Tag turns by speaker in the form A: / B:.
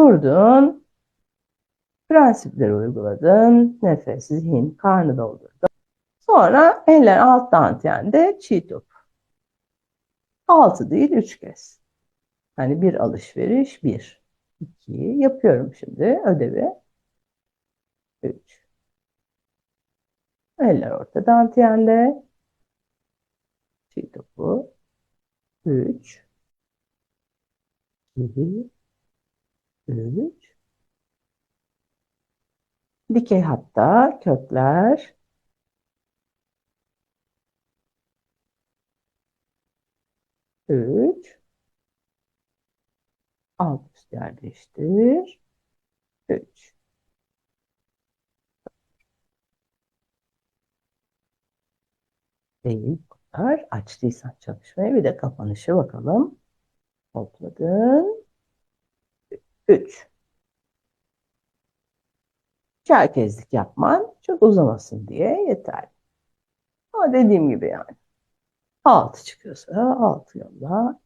A: Durdun. Prensipleri uyguladın. Nefes, zihin, karnı doldurdun. Sonra eller alt dantiyende çiğ top. Altı değil üç kez. Hani bir alışveriş bir. iki yapıyorum şimdi ödevi. Üç. Eller orta dantiyende. Çiğ topu. Üç. İki. Üç. Dikey hatta kökler. Üç. Alt üst yerleştir. Üç. Değil bu kadar. Açtıysan çalışmaya bir de kapanışı bakalım. Topladın. Üç. Çerkezlik yapman çok uzamasın diye yeterli. Ama dediğim gibi yani. Altı çıkıyorsa altı yolla.